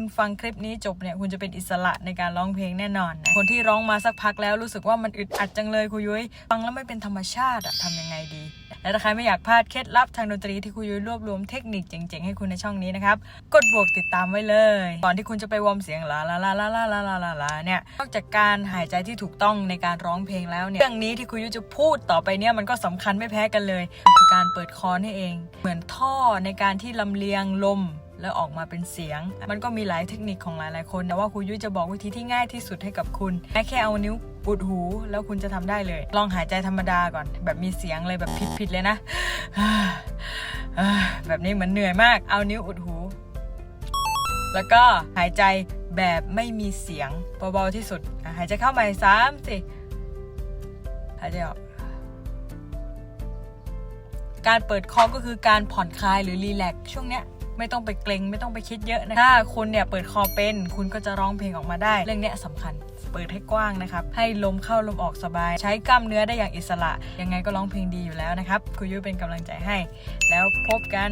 คุณฟังคลิปนี้จบเนี่ยคุณจะเป็นอิสระในการร้องเพลงแน่นอนนะคนที่ร้องมาสักพักแล้วรู้สึกว่ามันอึดอัดจังเลยครูยุ้ยฟังแล้วไม่เป็นธรรมชาติอะทำยังไงดี และถ้าใครไม่อยากพลาดเคล็ดลับทางดนตรีที่ครูยุ้ยรวบรวมเทคนิคเจ๋งๆให้คุณในช่องนี้นะครับกดบวกติดตามไว้เลยก่อนที่คุณจะไปวอร์มเสียงลาลาลาลาลาลาลาลาลาเนี่ยนอกจากการหายใจที่ถูกต้องในการร้องเพลงแล้วเนี่ยเรื่องนี้ที่ครูยุ้ยจะพูดต่อไปเนี่ยมันก็สำคัญไม่แพ้กันเลย คือการเปิดคอนี่เอง เหมือนท่อในการที่ลำเลียงลม แล้วออกมาเป็นเสียง มันก็มีหลายเทคนิคของหลายๆคน แต่ว่าครูยุ้ยจะบอกวิธีที่ง่ายที่สุดให้กับคุณแค่แค่เอานิ้วอุดหู แล้วคุณจะทำได้เลย ลองหายใจธรรมดาก่อน แบบมีเสียงเลยแบบผิดๆเลยนะ แบบนี้เหมือนเหนื่อยมาก เอานิ้วอุดหู แล้วก็หายใจแบบไม่มีเสียงเบาๆที่สุด หายใจเข้าใหม่สามสี่หายใจออกการเปิดคอก็คือการผ่อนคลายหรือรีแลกช่วงเนี้ย ไม่ต้องไปเกรงไม่ต้องไปคิดเยอะนะถ้าคุณเนี่ยเปิดคอเป็น คุณก็จะร้องเพลงออกมาได้ เรื่องเนี้ยสำคัญเปิดให้กว้างนะครับ ให้ลมเข้าลมออกสบาย ใช้กล้ามเนื้อได้อย่างอิสระ ยังไงก็ร้องเพลงดีอยู่แล้วนะครับคุยุ้ยเป็นกำลังใจให้ แล้วพบกัน